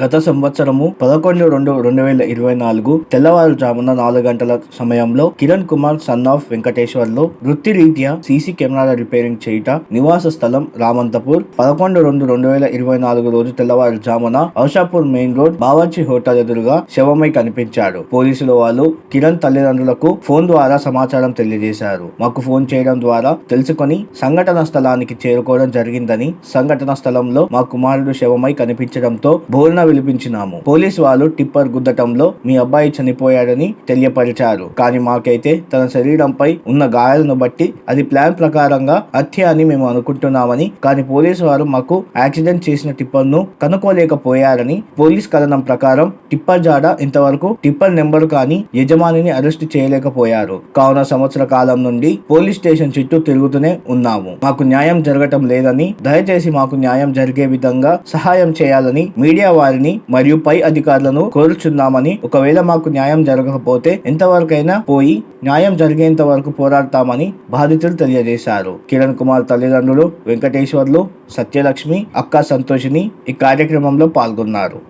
గత సంవత్సరము పదకొండు రెండు రెండు వేల ఇరవై నాలుగు తెల్లవారుజామున నాలుగు గంటల సమయంలో కిరణ్ కుమార్ సన్ ఆఫ్ వెంకటేశ్వర్లో వృత్తి రీత్యా సీసీ కెమెరాల రిపేరింగ్ చేయుట నివాస స్థలం రామంతపూర్. పదకొండు రెండు రెండు వేల ఇరవై నాలుగు రోజు తెల్లవారుజామున Aushapur main road Bawarchi hotel ఎదురుగా శవమై కనిపించాడు. పోలీసులు వాళ్ళు కిరణ్ తల్లిదండ్రులకు ఫోన్ ద్వారా సమాచారం తెలియజేశారు. మాకు ఫోన్ చేయడం ద్వారా తెలుసుకొని సంఘటన స్థలానికి చేరుకోవడం జరిగిందని సంఘటన స్థలంలో మా కుమారుడు శవమై కనిపించడంతో బోర్న విలిపించినాము పోలీసు వాళ్ళు టిప్పర్ గుద్దటంలో మీ అబ్బాయి చనిపోయాడని తెలియపరిచారు. కానీ మాకైతే తన శరీరంపై ఉన్న గాయాలను బట్టి అది ప్లాన్ ప్రకారంగా హత్య అని మేము అనుకుంటున్నామని కానీ పోలీసు వారు మాకు యాక్సిడెంట్ చేసిన టిప్పర్ను కనుక్కోలేకపోయారని పోలీస్ కథనం ప్రకారం టిప్పర్ జాడ ఇంతవరకు టిప్పర్ నెంబర్ కానీ యజమానిని అరెస్ట్ చేయలేకపోయారు. కావున సంవత్సర కాలం నుండి పోలీస్ స్టేషన్ చుట్టూ తిరుగుతూనే ఉన్నాము. మాకు న్యాయం జరగటం లేదని దయచేసి మాకు న్యాయం జరిగే విధంగా సహాయం చేయాలని మీడియా వారిని మరియు పై అధికారులను కోరుచున్నామని ఒకవేళ మాకు న్యాయం జరగకపోతే ఎంతవరకైనా పోయి న్యాయం జరిగేంత వరకు పోరాడతామని బాధితులు తెలియజేశారు. కిరణ్ కుమార్ తల్లిదండ్రులు వెంకటేశ్వర్లు సత్యలక్ష్మి అక్క సంతోషిని ఈ కార్యక్రమంలో పాల్గొన్నారు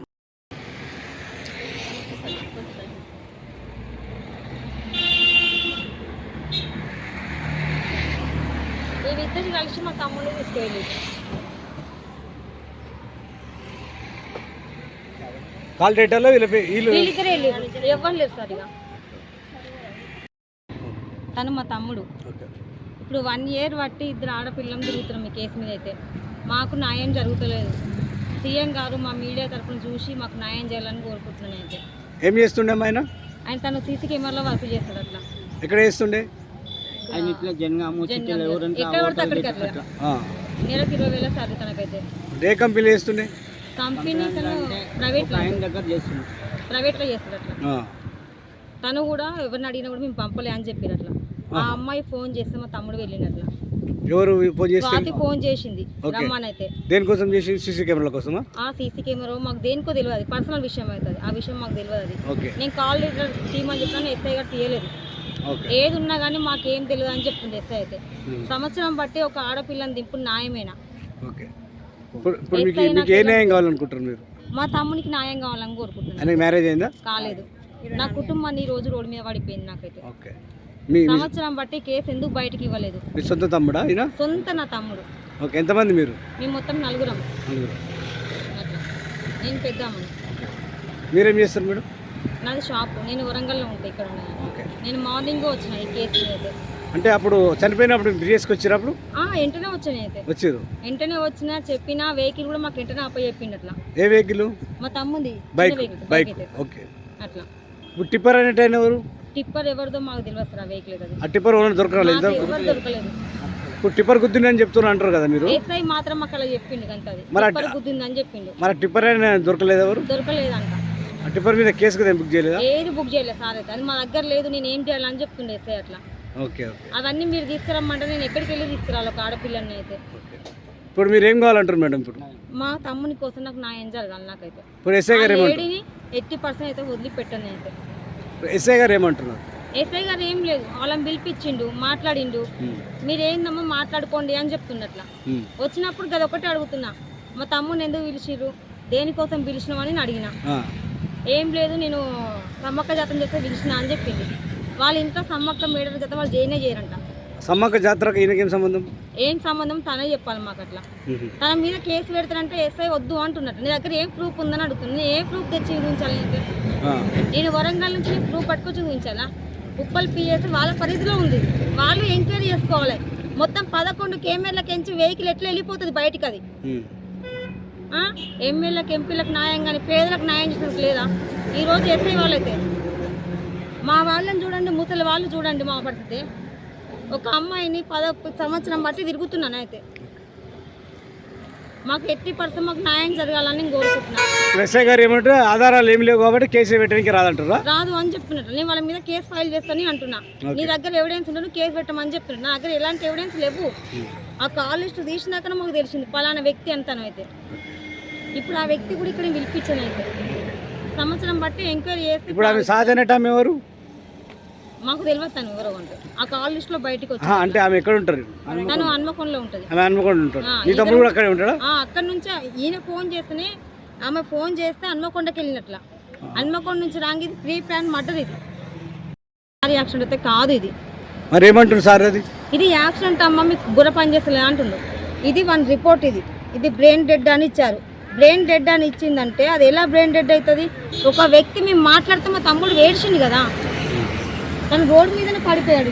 వీళ్ళిద్దరు కలిసి మా తమ్ముడిని తీసుకెళ్ళి కాల్ డేటాలో వీళ్ళ తను మా తమ్ముడు. ఇప్పుడు వన్ ఇయర్ బట్టి ఇద్దరు ఆడపిల్లం తిరుగుతున్నాం మీ కేసు మీద అయితే. మాకు న్యాయం జరుగుతలేదు. సీఎం గారు మా మీడియా తరఫున చూసి మాకు న్యాయం చేయాలని కోరుకుంటున్నాను అయితే ఏం చేస్తుండే ఆయన? ఆయన తను సీసీ కెమెరాలో వర్క్ చేస్తాడు అట్లా. ఎక్కడ చేస్తుండే? ఆయన ఇట్లా జనగాము చిట్టెలు జనగాం ఎవరంటే ఎక్కడ పడితే అక్కడికి అట్లా. ఆ. నెలకు ఇరవై వేల సార్ తనకైతే. ఏ కంపెనీలో చేస్తుండే? కంపెనీ తను ప్రైవేట్ ఆయన దగ్గర చేస్తున్నాం ప్రైవేట్లో చేస్తాడు అట్లా. ఆ. తను కూడా ఎవరిని అడిగినా కూడా మేము పంపలే అని చెప్పారు అట్లా. ఆ అమ్మాయి ఫోన్ చేస్తే మా తమ్ముడు వెళ్ళిండు అట్లా. ఎవరు ఫోన్ చేసింది. రమ్మనైతే. దేనికోసం సీసీ కెమెరాల కోసమా? ఆ సీసీ కెమెరా మాకు దేనికో తెలియదు పర్సనల్ విషయం అవుతుంది. ఆ విషయం మాకు తెలియదు అది. నేను కాల్ లీటర్ తీయమని చెప్పాను ఎస్ఐ గారు తీయలేదు. ఏది ఉన్నా కానీ మాకేం తెలియదు అని చెప్తుంది ఎస్ఐ అయితే. సంవత్సరం బట్టి ఒక ఆడపిల్లని దింపు న్యాయమేనా? ఓకే. ఇప్పుడు మీకు మీకు ఏ న్యాయం కావాలనుకుంటారు మీరు? మా తమ్మునికి న్యాయం కావాలని కోరుకుంటున్నాను. ఆయనకి మ్యారేజ్ అయిందా? కాలేదు. నా కుటుంబాన్ని ఈ రోజు రోడ్డు మీద పడిపోయింది నాకైతే. ఓకే. మీ మీ- సంవత్సరం బట్టి కేసు ఎందుకు బయటికి ఇవ్వలేదు? మీ సొంత తమ్ముడా ఈయన? సొంత నా తమ్ముడు. ఓకే ఎంతమంది మీరు? మేము మొత్తం నలుగురం. నలుగురు. అట్లా నేను పెద్దామని మీరేం చేస్తారు మేడం? నాది షాప్. నేను వరంగల్లో ఉంటా ఇక్కడ ఉన్నాను. ఓకే. నేను మార్నింగ్ వచ్చిన ఈ కేసు మీద. అంటే అప్పుడు చనిపోయినప్పుడు బ్రిజెస్కి వచ్చినప్పుడు? వెంటనే వచ్చాను అయితే. వచ్చారు. వెంటనే వచ్చిన చెప్పిన వెహికల్ కూడా మాకు వెంటనే అప్ప చెప్పిండు అట్లా. ఏ వెహికల్? మా తమ్ముంది బైక్ బైక్ ఓకే. అట్లా. ఇప్పుడు టిప్పర్ అనేట ఆయన ఎవరు? టిప్పర్ ఎవరిదో మాకు తెలియదు సార్ ఆ వెహికల్ ఆ టిప్పర్ ఓనర్ దొరకరాలేదు మాకు ఎవరు దొరకలేదు. ఇప్పుడు టిప్పర్ గుద్దిందని చెప్తున్నా అంటారు కదా మీరు. ఎస్ఐ మాత్రం మాకు అలా చెప్పిండు కనుక అది. టిప్పర్ గుద్దిందని చెప్పిండు. మరి టిప్పర్ అయినా దొరకలేదు ఎవరు? దొరకలేదంట. ఆ టిప్పర్ మీద కేసు కదా బుక్ చేయలేదా? ఏది బుక్ చేయలేదు సార్ అది మా దగ్గర లేదు నేను ఏం చేయాలని చెప్తుండే ఎస్ఐ అట్లా. అవన్నీ మీరు తీసుకురమ్మంటే నేను ఎక్కడికి వెళ్ళి తీసుకురాలి ఒక ఆడపిల్లని అయితే. ఇప్పుడు మీరు ఏం కావాలంటారు మేడం ఇప్పుడు? మా తమ్ముని కోసం నాకు న్యాయం జరగాలి నాకైతే. ఇప్పుడు ఎస్ఐ గారు ఏమంటారు? ఎట్టి పర్సెంట్ అయితే వదిలిపెట్టాను అయితే ఎస్ఐ గారు ఏమంటున్నారు? ఎస్ఐ గారు ఏం లేదు వాళ్ళని పిలిపించిండు మాట్లాడిండు. ఉమ్, మీరు ఏందమ్మా మాట్లాడుకోండి అని చెప్తున్నట్లా. ఉమ్, వచ్చినప్పుడు గది ఒకటే అడుగుతున్నా మా తమ్ముని ఎందుకు పిలిచిర్రు? దేనికోసం పిలిచినామని అడిగిన. ఏం లేదు నేను సమ్మక్క జాతం చేస్తే పిలిచిన అని చెప్పింది. వాళ్ళ ఇంట్లో సమ్మక్క మేడల జత వాళ్ళు చేయనే చేయరంట. సమ్మక్క జాతరకు ఈయనకేం సంబంధం? ఏం సంబంధం? తనే చెప్పాలి మాకు అట్లా. తన మీద కేసు పెడతారంటే ఎస్ఐ వద్దు అంటున్నట్టు. నీ దగ్గర ఏం ప్రూఫ్ ఉందని అడుగుతుంది ఏ ప్రూఫ్ తెచ్చి చూపించాలి నేను వరంగల్ నుంచి నేను ప్రూఫ్ పట్టుకొచ్చి చూపించాలా ఉప్పల్ పిఎస్ వాళ్ళ పరిధిలో ఉంది. వాళ్ళు ఎంక్వైరీ చేసుకోవాలి. మొత్తం పదకొండు కెమెరాలకు ఎంచి వెహికల్ ఎట్లా వెళ్ళిపోతుంది బయటికి అది? ఎమ్మెల్యేలకు ఎంపీలకు న్యాయం కానీ పేదలకు న్యాయం చేసినట్టు లేదా? ఈరోజు ఎస్ఐ వాళ్ళైతే. మా వాళ్ళని చూడండి ముసలి వాళ్ళు చూడండి మా పరిస్థితి. ఒక అమ్మాయిని పద సంవత్సరం బట్టి తిరుగుతున్నాను అయితే మాకు ఎట్టి పర్సెంట్ మాకు న్యాయం జరగాలని నేను కోరుకుంటున్నాను ఇప్పుడు ఎస్ఐ గారు ఏమంటారు? ఆధారాలు ఏమి లేవు కాబట్టి కేసు పెట్టడానికి రాదంటారా రాదు అని చెప్తున్నట్టు నేను వాళ్ళ మీద కేసు ఫైల్ చేస్తానని అంటున్నా. నీ దగ్గర ఎవిడెన్స్ నువ్వు కేసు పెట్టమని చెప్తున్నా నా దగ్గర ఎలాంటి ఎవిడెన్స్ లేవు. ఆ కాల్ లిస్ట్ తీసినాక మాకు తెలిసింది. పలానా వ్యక్తి అంతాను అయితే ఇప్పుడు ఆ వ్యక్తి కూడా ఇక్కడ పిలిపించాను అయితే సంవత్సరం బట్టి ఎంక్వైరీ చేసి ఇప్పుడు ఆమె సాధనట ఆమె ఎవరు? మాకు తెలియదు తను ఎవరో అంటే. ఆ కాల్ లిస్ట్లో బయటకు వచ్చి అంటే ఆమె ఎక్కడ ఉంటారు? తను హన్మకొండలో ఉంటది. ఆమె అనుకోండి ఉంటాడు. నీ తమ్ముడు కూడా అక్కడే ఉంటాడా? ఆ అక్కడ నుంచి ఈయన ఫోన్ చేస్తేనే ఆమె ఫోన్ చేస్తే హన్మకొండకి వెళ్ళినట్ల. హన్మకొండ నుంచి రాంగి ఇది ప్రీ ప్లాన్ మర్డర్ ఇది. యాక్సిడెంట్ అయితే కాదు ఇది. మరి ఏమంటారు సార్ అది? ఇది యాక్సిడెంట్ అమ్మ మీకు బుర్ర పని చేస్తలే అంటుండు. ఇది వన్ రిపోర్ట్ ఇది. ఇది బ్రెయిన్ డెడ్ అని ఇచ్చారు. బ్రెయిన్ డెడ్ అని ఇచ్చిందంటే అది ఎలా బ్రెయిన్ డెడ్ అవుతుంది? ఒక వ్యక్తి మేము మాట్లాడితే మా తమ్ముడు వేడిచింది కదా. తను రోడ్డు మీదనే పడిపోయాడు.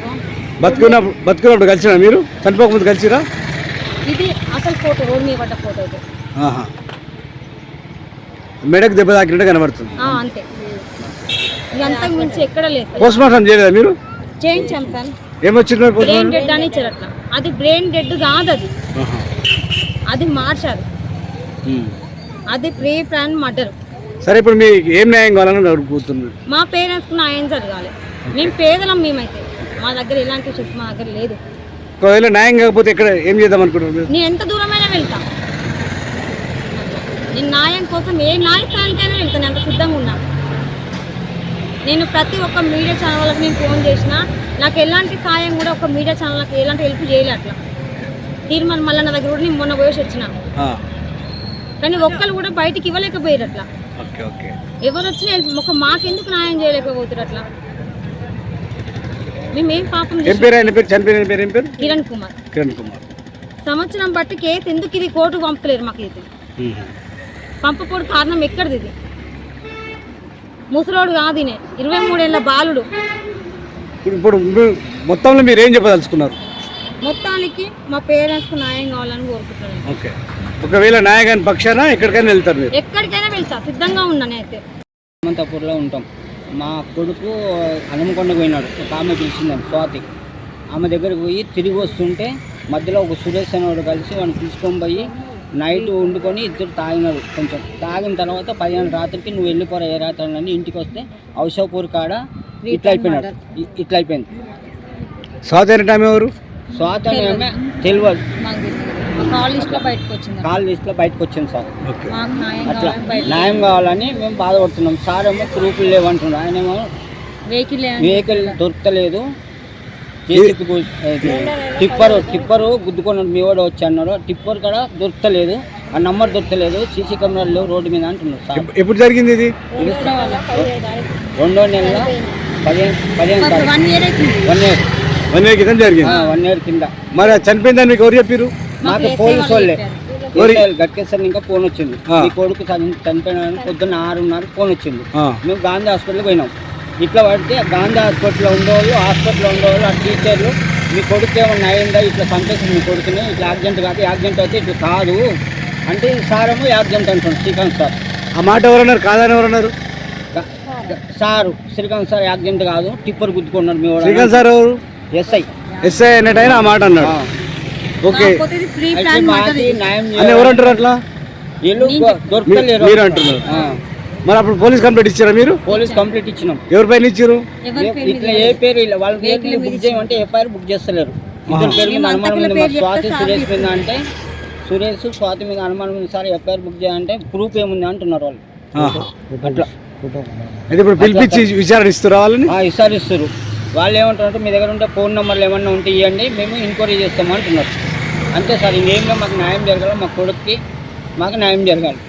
బతుకున్నప్పుడు బతుకున్నప్పుడు కలిసిరా మీరు? చనిపోకముందు కలిసిరా? ఇది అసలు ఫోటో రోడ్డు మీద పడ్డ ఫోటో ఇది. ఆహా. మెడకు దెబ్బ తాకినట్టు కనబడుతుంది. ఆ, అంతే. అంతకు మించి ఎక్కడ లేదు పోస్ట్ మార్టం చేయలేదా మీరు? చేయించాం సార్. ఏమొచ్చింది పోస్ట్ బ్రెయిన్ డెడ్ అని ఇచ్చారు అట్లా. అది బ్రెయిన్ డెడ్ కాదు అది. ఆహా. అది మార్చారు. ఉమ్. అది ప్రీ ప్లాన్ మర్డర్. సరే ఇప్పుడు మీకు ఏం న్యాయం కావాలని అడుగుతున్నారు? మా పేరెంట్స్కి న్యాయం జరగాలి. మేము పేదలం మేమైతే. మా దగ్గర ఎలాంటి చెప్పు మా దగ్గర లేదు. ఒకవేళ న్యాయం కాకపోతే ఎక్కడ ఏం చేద్దాం అనుకుంటున్నారు నేను ఎంత దూరమైనా వెళ్తా. నేను న్యాయం కోసం ఏ న్యాయస్థానానికైనా వెళ్తాను. అంత సిద్ధంగా ఉన్నా. నేను ప్రతి ఒక్క మీడియా ఛానల్ వాళ్ళకి నేను ఫోన్ చేసిన నాకు ఎలాంటి సాయం కూడా ఒక మీడియా ఛానల్కి ఎలాంటి హెల్ప్ చేయలే అట్లా. తీర్మానం మళ్ళీ నా దగ్గర కూడా నేను మొన్న పోయేసి వచ్చిన. కానీ ఒక్కరు కూడా బయటికి ఇవ్వలేకపోయారు అట్లా. ఎవరు వచ్చినా ఒక మాకెందుకు న్యాయం చేయలేకపోతారు అట్లా? మేమేం పాపం ఏం? పేరు? ఆయన పేరు? చనిపోయిన పేరు ఏం పేరు? కిరణ్ కుమార్. కిరణ్ కుమార్. సంవత్సరం బట్టి కేసు ఎందుకు ఇది కోర్టుకు పంపలేరు మాకు ఇది. పంపకూడదు కారణం ఎక్కడిది ఇది? ముసలోడు కాదు ఈయన. ఇరవై మూడేళ్ళ బాలుడు. ఇప్పుడు మొత్తంలో మీరు ఏం చెప్పదలుచుకున్నారు? మొత్తానికి మా పేరెంట్స్కి న్యాయం కావాలని కోరుకుంటున్నాను. ఓకే. ఒకవేళ న్యాయగాని పక్షాన ఎక్కడికైనా వెళ్తారు మీరు? ఎక్కడికైనా వెళ్తా. సిద్ధంగా ఉన్నా నేనైతే. హనుమంతపూర్లో ఉంటాం. మా కొడుకు హనుమకొండ పోయినాడు. ఒక ఆమె పిలిచిందని స్వాతి. ఆమె దగ్గరికి పోయి తిరిగి వస్తుంటే మధ్యలో ఒక సురేష్ అనేవాడు కలిసి వాడిని తీసుకొని పోయి నైట్ వండుకొని ఇద్దరు తాగినారు కొంచెం. తాగిన తర్వాత పదిహేను రాత్రికి నువ్వు వెళ్ళిపోరా ఏ రాత్రి అని ఇంటికి వస్తే ఔషాపూర్ కాడ ఇట్లా అయిపోయినాడు. ఇ- ఇట్లా అయిపోయింది. స్వాతి అనే టైం ఎవరు? స్వాతి అనే ఆమె తెలియదు. కాల్ లిస్ట్లో బయటకు వచ్చింది సార్. అట్లా న్యాయం కావాలని మేము బాధపడుతున్నాం. సార్ ఏమో ప్రూఫ్లు లేవంటున్నాడు ఆయన ఏమో వెహికల్ వెహికల్ దొరకలేదు. టిప్పరు టిప్పరు గుద్దుకున్నాడు మీ వాడు వచ్చి అన్నాడు టిప్పర్ కూడా దొరకలేదు. ఆ నంబర్ దొరకలేదు. సీసీ కెమెరాలు లేవు. రోడ్డు మీద అంటున్నారు సార్. ఎప్- ఎప్పుడు జరిగింది ఇది? రెండో నెల పదిహేను పదిహేను one year one year one year క్రితం జరిగింది? వన్ ఇయర్ కింద. మరి చనిపోయిందని మీకు ఎవరు చెప్పారు మాకు పోలీసు వాళ్ళే గట్కేశ్వర్ ఇంకా ఫోన్ వచ్చింది. మీ కొడుకు చని- చనిపోయినాడని పొద్దున్న ఆరున్నర ఫోన్ వచ్చింది. మేము గాంధీ హాస్పిటల్కి పోయినాం. ఇట్లా పడితే గాంధీ హాస్పిటల్లో ఉండేవాళ్ళు హాస్పిటల్లో ఉండేవాళ్ళు ఆ టీచర్లు మీ కొడుకు ఏమన్నా అయిందా? ఇట్లా చంపేసి మీ కొడుకుని ఇట్లా యాక్సిడెంట్ కాదు యాక్సిడెంట్ అయితే ఇట్లా కాదు. అంటే సారేమో యాక్సిడెంట్ అంటుంది శ్రీకాంత్ సార్. ఆ మాట ఎవరన్నారు? కాదని ఎవరన్నారు? సారు శ్రీకాంత్ సార్ యాక్సిడెంట్ కాదు టిప్పర్ గుద్దుకున్నాడు మీ శ్రీకాంత్ సార్ ఎవరు? ఎస్ఐ. ఎస్ఐ అన్నట్టు ఆయన ఆ మాట అన్నాడు. ఓకే. కాకపోతే అయితే ప్లాన్ అని ఎవరు అంటారు అట్లా? వీళ్ళు దొరకలేరు మీరు అంటున్నారు. మరి అప్పుడు పోలీస్ కంప్లైంట్ ఇచ్చారా మీరు? పోలీస్ కంప్లీట్ ఇచ్చినాం. ఎవరి పైన ఇచ్చారు? ఎవరి ఏ- పేరు ఇట్లా ఏ పేరు ఇలా వాళ్ళ పేరు బుక్ చేయమంటే ఎఫ్ఐఆర్ బుక్ చేస్తలేరు. ఇద్దరు పేరు మీద అనుమానం ఉంది. మా పేరు స్వాతి చెప్తే సురేష్ సార్ మీద అంటే సురేష్ స్వాతి మీద అనుమానం ఉంది. సార్ ఎఫ్ఐఆర్ బుక్ చేయాలంటే ప్రూఫ్ ఏముంది అంటున్నారు వాళ్ళు. అట్లా. అయితే ఇప్పుడు పిలిపించి విచారణ ఇస్తురా వాళ్ళని? ఆ, విచారిస్తారు వాళ్ళు ఏమంటారంటే మీ దగ్గర ఉంటే ఫోన్ నెంబర్లు ఏమన్నా ఉంటే ఇవ్వండి మేము ఎంక్వైరీ చేస్తాము అంటున్నారు. అంతే సార్ ఇంకేంలో మాకు న్యాయం జరగాలి మా కొడుక్కి మాకు న్యాయం జరగాలి.